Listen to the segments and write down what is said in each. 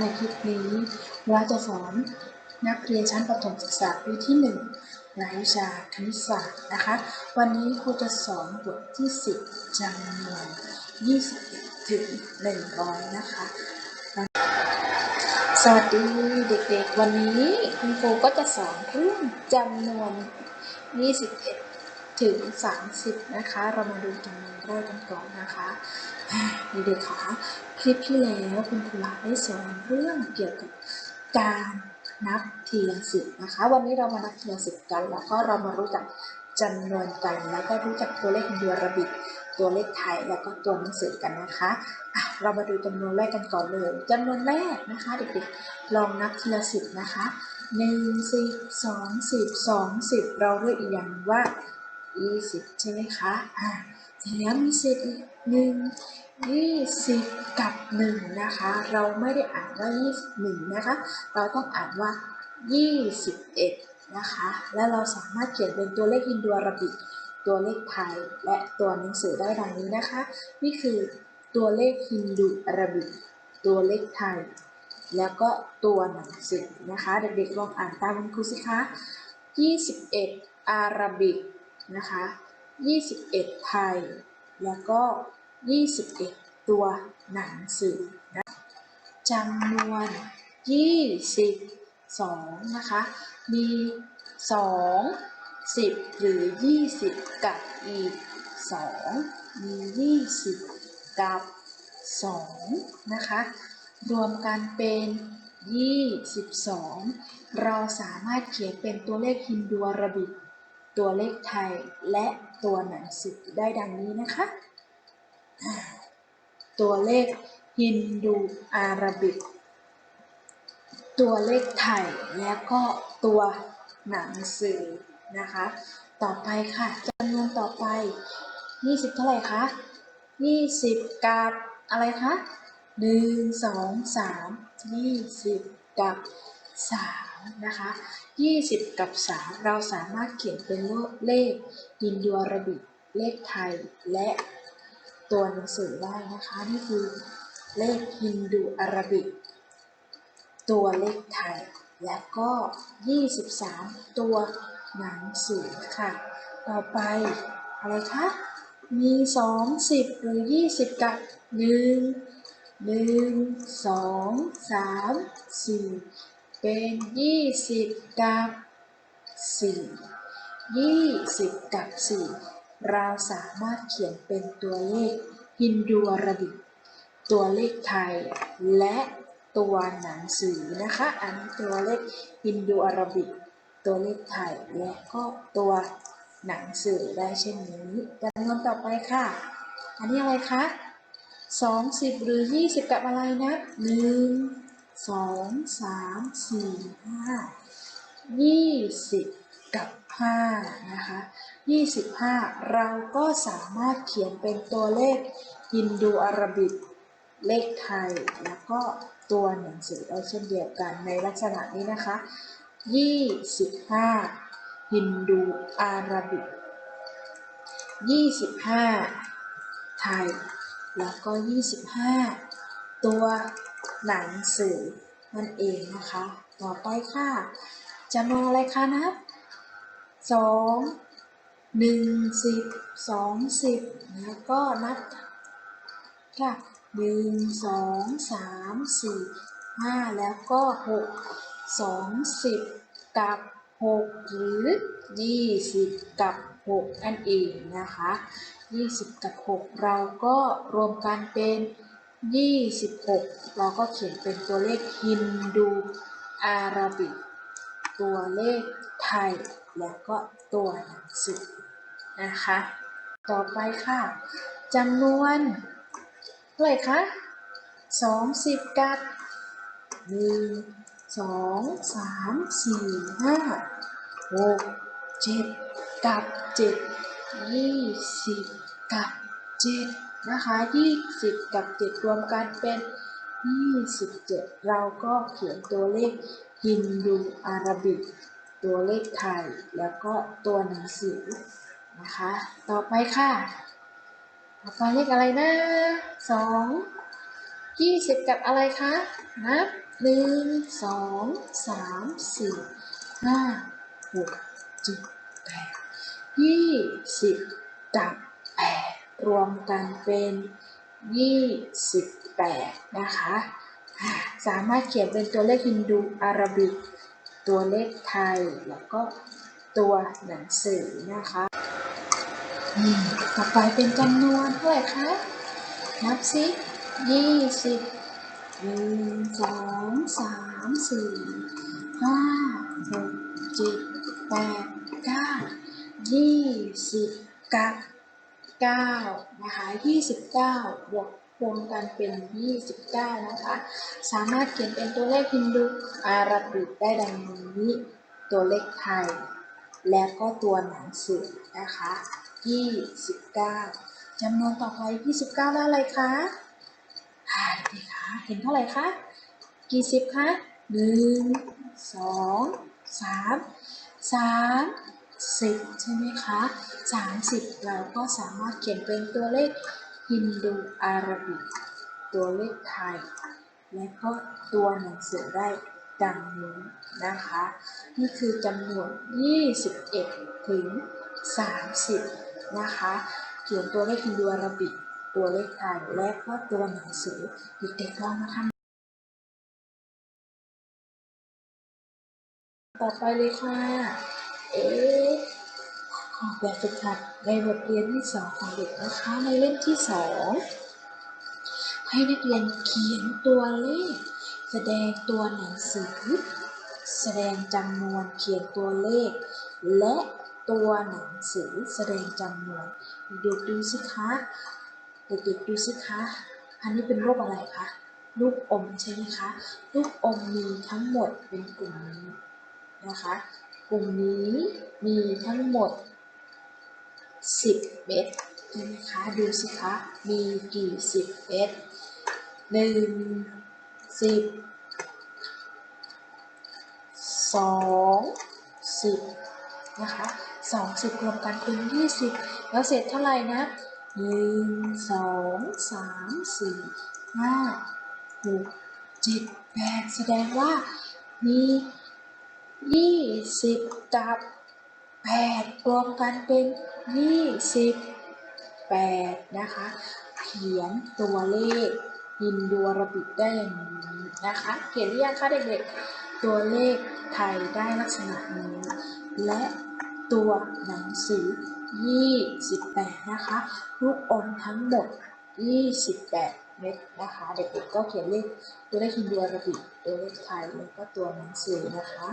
ในคลิปนี้เราจะสอนนักเรียนชั้นประถมศึกษาปีที่หนึ่งรายวิชาคณิตศาสตร์นะคะ วันนี้ครูจะสอนบทที่ 10จำนวน 21 ถึง 100 นะคะ สวัสดีเด็กๆ วันนี้คุณครูก็จะสอนเรื่องจำนวน 21 ถึง 30 นะคะ เรามาดูจำนวนแรกกันก่อนนะคะเด็กๆคะ คลิปที่แล้วคุณครูได้สอนเรื่องเกี่ยวกับการนับทีละสิบนะคะ วันนี้เรามานับทีละสิบกัน แล้วก็เรามารู้จักจำนวนกัน แล้วก็รู้จักตัวเลขฮินดูอาราบิกตัวเลขไทยแล้วก็ตัวหนังสือกันนะคะะเรามาดูจำนวนแรกกันก่อนเลยจำนวนแรกนะคะเด็กๆลองนับทีละสิบนะคะหนึ่งสิบสองสิบสองสิบเราเรียกอีกอย่างว่ายี่สิบใช่ไหมคะอ่าแล้วมีเศษอีกหนึ่ง ยี่สิบกับหนึ่งนะคะ เราไม่ได้อ่านว่ายี่สิบหนึ่งนะคะ เราต้องอ่านว่ายี่สิบเอ็ดนะคะ และเราสามารถเขียนเป็นตัวเลขฮินดูอาราบิก ตัวเลขไทย และตัวหนังสือได้ดังนี้นะคะ นี่คือตัวเลขฮินดูอาราบิก ตัวเลขไทย แล้วก็ตัวหนังสือนะคะ เด็กๆลองอ่านตามคุณครูสิคะ 21 อาราบิกนะคะ 21 ไทย แล้วก็ 21 ตัวหนังสือนะจำนวน 22 นะคะ มี 2 10 หรือ 20 กับอีก 2 มี 20 กับ 2 นะคะ รวมกันเป็น 22 เราสามารถเขียนเป็นตัวเลขฮินดูอาราบิก ตัวเลขไทยและตัวหนังสือได้ดังนี้นะคะ ตัวเลขฮินดูอาราบิก ตัวเลขไทย และก็ตัวหนังสือนะคะ ต่อไปค่ะจำนวนต่อไป 20 เท่าไหร่คะ20 กับอะไรคะ1 2 3 20 กับ 3 นะคะ 20 กับ 3 เราสามารถเขียนเป็นเลขฮินดูอาราบิกเลขไทยและ ตัวหนังสือได้นะคะ นี่คือเลขฮินดูอาราบิก ตัวเลขไทย และก็ 23 ตัวหนังสือค่ะ ต่อไปอะไรคะมี20หรือ 20 กับ 1 1 2 3 4 เป็น 20 กับ 4 20 กับ 4 เราสามารถเขียนเป็นตัวเลขฮินดูอาราบิกตัวเลขไทย และตัวหนังสือนะคะ อันตัวเลขฮินดูอาราบิก ตัวเลขไทย และก็ตัวหนังสือได้เช่นนี้จำนวนต่อไปค่ะ อันนี้อะไรคะ20หรือ20กับอะไรนะ1 2 3 4 5 20กับ5นะคะ 25 เราก็สามารถเขียนเป็นตัวเลขฮินดูอาราบิกเลขไทย แล้วก็ตัวหนังสือได้เช่นเดียวกันในลักษณะนี้นะคะ 25 ฮินดูอาราบิก25 ไทย แล้วก็ 25 ตัวหนังสือนั่นเองนะคะ ต่อไปค่ะจำนวนอะไรคะนับสอง หนึ่งสิบสองสิบแล้วก็นับค่ะหนึ่งสองสามสี่ห้าแล้วก็หกสองสิบกับหกหรือยี่สิบกับหกนั่นเองนะคะ20กับ6เราก็รวมกันเป็น26เราก็เขียนเป็นตัวเลขฮินดูอาราบิก ตัวเลขไทย แล้วก็ตัวหนังสือนะคะ ต่อไปค่ะจำนวนเท่าไหร่คะสองสิบกับหนึ่งสองสามสี่ห้าหกเจ็ดกับเจ็ดยี่สิบกับเจ็ดนะคะยี่สิบกับเจ็ดรวมกันเป็น 27 เราก็เขียนตัวเลขฮินดูอาราบิก ตัวเลขไทย แล้วก็ตัวหนังสือนะคะ ต่อไปค่ะ ต่อไปเลขอะไรนะสองยี่สิบกับอะไรคะ นับหนึ่งสองสามสี่ห้าหกจุดแปดยี่สิบกับแปดรวมกันเป็น สิบแปดนะคะ สามารถเขียนเป็นตัวเลขฮินดูอาราบิก ตัวเลขไทย แล้วก็ตัวหนังสือนะคะต่อไปเป็นจำนวนเท่าไหร่คะ นับสิยี่สิบหนึ่งสองสามสี่ห้าหกเจ็ดแปดเก้ายี่สิบกับ เก้านะคะยี่สิบเก้าบวกรวมกันเป็นยี่สิบเก้านะคะ สามารถเขียนเป็นตัวเลขฮินดูอาราบิกได้ดังนี้ ตัวเลขไทย และก็ตัวหนังสือนะคะ 29จำนวนต่อไป 29ได้อะไรคะหายดีคะเห็นเท่าไหร่คะ กี่สิบคะหนึ่งส องสามสามสิบใช่ไหมคะสามสิบเราก็สามารถเขียนเป็นตัวเลขฮินดูอาราบิกตัวเลขไทย และก็ตัวหนังสือได้ดังนี้นะคะ นี่คือจำนวน 21 ถึง 30 นะคะ เขียนตัวเลขฮินดูอาราบิกตัวเลขไทย และก็ตัวหนังสือเด็กๆลองมาทำต่อไปเลยค่ะ เอ๊ะขอแบบฝึกหัดในบทเรียนที่สองของเด็กนะคะในเล่มที่สองให้นักเรียนเขียนตัวเลข แสดงตัวหนังสือ แสดงจำนวนเขียนตัวเลข และตัวหนังสือแสดงจำนวนเด็กๆดูสิคะเด็กๆดูสิคะอันนี้เป็นรูปอะไรคะรูปอมใช่ไหมคะรูปอมมีทั้งหมดเป็นกลุ่มนี้นะคะ กลุ่มนี้มีทั้งหมด 10 เม็ดใช่ไหมคะดูสิคะ มีกี่สิบเม็ดหนึ่งสิบสองสิบนะคะสองสิบรวมกันเป็นยี่สิบแล้วเศษเท่าไหร่นะหนึ่งสองสามสี่ห้าหกเจ็ดแปดแสดงว่ามี ยี่สิบกับแปดรวมกันเป็นยี่สิบแปดนะคะ เขียนตัวเลขฮินดูรบิกได้อย่างนี้นะคะ เขียนหรือยังคะเด็กๆ ตัวเลขไทยได้ลักษณะนี้ และตัวหนังสือ 28 นะคะ ลูกอมทั้งหมด 28 เม็ดนะคะเด็กๆก็เขียนเลขตัวเลขฮินดูอาราบิกตัวเลขไทยแล้วก็ตัวหนังสือนะคะ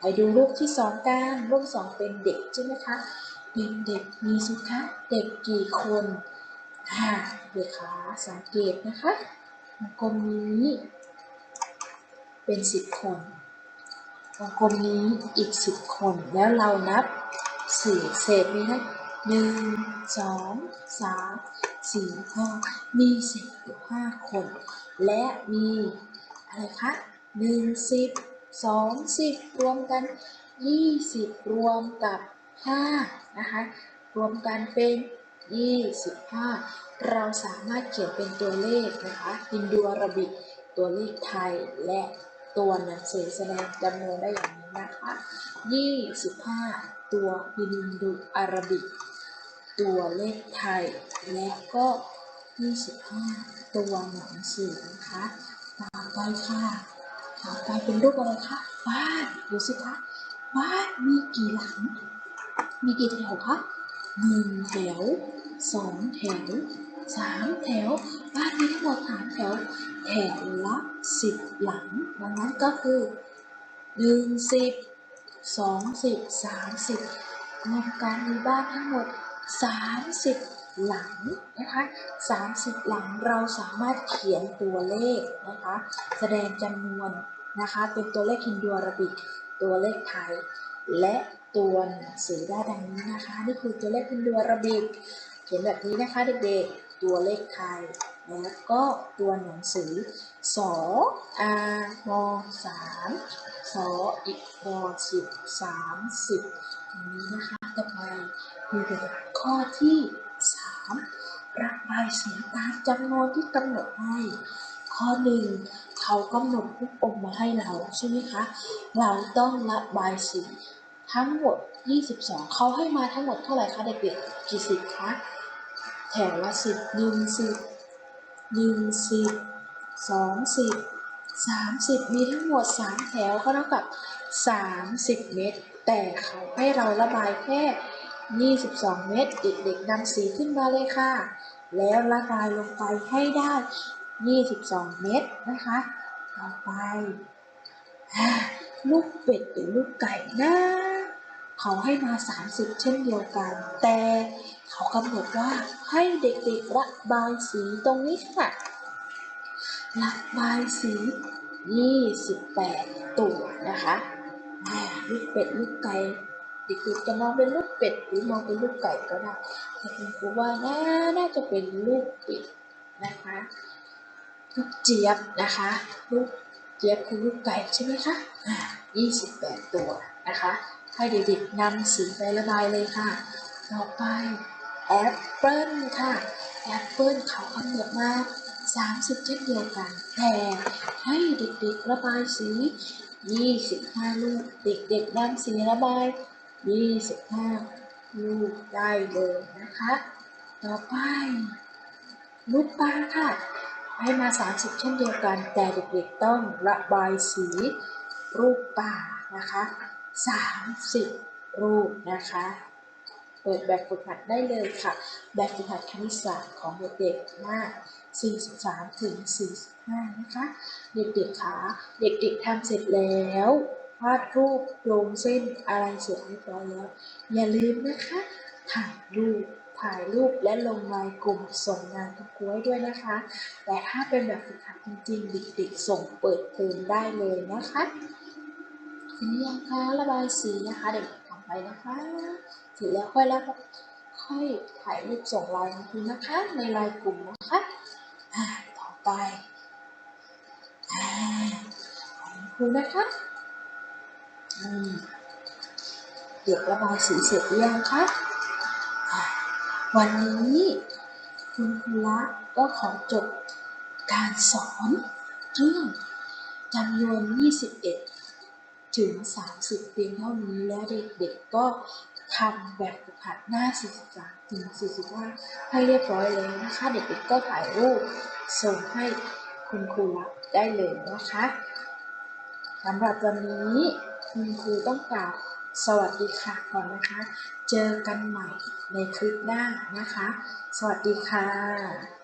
ไปดูรูปที่สองกันรูปสองเป็นเด็กใช่ไหมคะเป็นเด็กมีสิคะเด็กกี่คนอ่าเด็กขาสังเกตนะคะวงกลมนี้เป็นสิบคนวงกลมนี้อีกสิบคนแล้วเรานับสี่เศษมีนะหนึ่งสองสาม สี่ห้ามีสิบห้าคน และมีอะไรคะหนึ่งสิบสองสิบรวมกันยี่สิบรวมกับห้านะคะ รวมกันเป็น25เราสามารถเขียนเป็นตัวเลขนะคะฮินดูอาราบิกตัวเลขไทยและตัวหนังสือแสดงจำนวนได้อย่างนี้นะคะ 25 ตัวฮินดูอาราบิก ตัวเลขไทย และก็ 25 ตัวหนังสือนะคะต่อไปค่ะต่อไปเป็นรูปอะไรคะบ้านดูสิคะบ้านมีกี่หลัง มีกี่แถวคะหนึ่งแถวสองแถวสามแถว บ้านมีทั้งหมดสามแถว แถวละสิบหลังดังนั้นก็คือหนึ่งสิบสองสิบสามสิบรวมกันมีบ้านทั้งหมด สามสิบหลังนะคะสามสิบหลังเราสามารถเขียนตัวเลขนะคะแสดงจำนวนนะคะเป็นตัวเลขฮินดูอาราบิก ตัวเลขไทย และตัวหนังสือได้ดังนี้นะคะ นี่คือตัวเลขฮินดูอาราบิก เขียนแบบนี้นะคะเด็กๆตัวเลขไทย แล้วก็ตัวหนังสือสออามสามสออีกรอสิบสามสิบอย่างนี้นะคะต่อไปดูแบบ ข้อที่สามระบายสีตามจำนวนที่กำหนดให้ ข้อหนึ่งเขากำหนดลูกอมมาให้เราใช่ไหมคะ เราต้องระบายสีทั้งหมด 22 เขาให้มาทั้งหมดเท่าไหร่คะเด็กๆกี่สิบคะแถวละสิบหนึ่งสิบหนึ่งสิบสองสิบสามสิบมีทั้งหมดสามแถวก็เท่ากับสามสิบเม็ดแต่เขาให้เราระบายแค่ ยี่สิบสองเม็ดเด็กๆนำสีขึ้นมาเลยค่ะ แล้วระบายลงไปให้ได้ยี่สิบสองเม็ดนะคะ ต่อไปลูกเป็ดหรือลูกไก่นะเขาให้มา 30 เช่นเดียวกัน แต่เขากำหนดว่าให้เด็กๆระบายสีตรงนี้ค่ะระบายสี 28 ตัวนะคะลูกเป็ดลูกไก่ ด็กๆจะมองเป็นลูกเป็ดหรือมองเป็นลูกไก่ก็ได้แต่คุณครูว่าน่าน่าจะเป็นลูกเป็ดนะคะลูกเจี๊ยบนะคะลูกเจี๊ยบคือลูกไก่ใช่ไหมคะอ่า28ตัวนะคะให้เด็กๆนำสีไประบายเลยค่ะ ต่อไปแอปเปิลค่ะ แอปเปิลเขากำหนดมา30เช่นเดียวกัน แต่ให้เด็กๆระบายสี25ลูก เด็กๆนำสีระบาย 25 ลูกได้เลยนะคะ ต่อไป ลูกปลาค่ะ ให้มา 30 เช่นเดียวกัน แต่เด็กๆต้องระบายสีรูปป่านะคะ 30 รูปนะคะเปิดแบบฝึกหัดได้เลยค่ะ แบบฝึกหัดคณิตศาสตร์ของเด็กๆหน้า 43 ถึง 45 นะคะ เด็กๆคะเด็กๆทำเสร็จแล้ว วาดรูปลงเส้นอะไรเสร็จเรียบร้อยแล้ว อย่าลืมนะคะ ถ่ายรูปถ่ายรูปและลงไลน์กลุ่มส่งงานทุกกล้วยด้วยนะคะ แต่ถ้าเป็นแบบฝึกหัดจริงๆเด็กๆส่งเปิดเทอมได้เลยนะคะทีนี้ยังคะระบายสีนะคะ เด็กๆทำไปนะคะเสร็จแล้วค่อยแล้วค่อยถ่ายรูปส่งไลน์มาทีนะคะ ในไลน์กลุ่มนะคะต่อไปของครูนะคะ เด็กระบายสีเสร็จหรือยังคะอ่าวันนี้คุณครูละก็ขอจบการสอนเรื่องจำนวน 21 ถึง 30 เพียงเท่านี้แล้วเด็กๆก็ทำแบบฝึกหัดหน้า 43 ถึง 45 ให้เรียบร้อยแล้วนะคะเด็กๆก็ถ่ายรูปส่งให้คุณครูรับได้เลยนะคะสำหรับวันนี้ คุณครูต้องกล่าวสวัสดีค่ะก่อนนะคะ เจอกันใหม่ในคลิปหน้านะคะ สวัสดีค่ะ